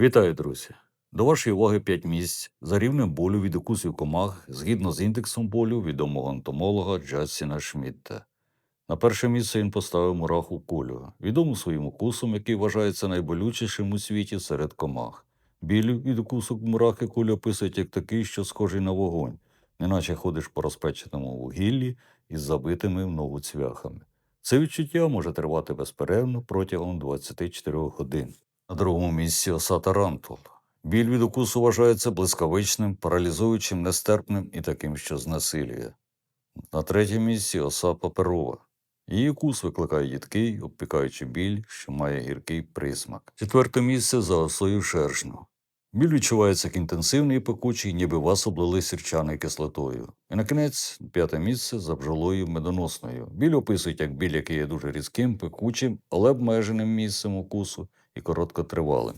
Вітаю, друзі! До вашої уваги 5 місць за рівнем болю від укусів комах згідно з індексом болю відомого ентомолога Джастіна Шмідта. На перше місце він поставив мураху кулю, відому своїм укусом, який вважається найболючішим у світі серед комах. Біль від укусу мурахи кулю описують як такий, що схожий на вогонь, неначе ходиш по розпеченому вугіллі із забитими в ногу цвяхами. Це відчуття може тривати безперервно протягом 24 годин. На другому місці оса тарантул. Біль від укусу вважається блискавичним, паралізуючим, нестерпним і таким, що знесилює. На третьому місці оса паперова. Її укус викликає їдкий, обпікаючи біль, що має гіркий присмак. Четверте місце за осою шершню. Біль відчувається як інтенсивний і пекучий, ніби вас облили сірчаною кислотою. І на кінець п'яте місце за бджолою медоносною. Біль описують як біль, який є дуже різким, пекучим, але обмеженим місцем укусу і короткотривалим.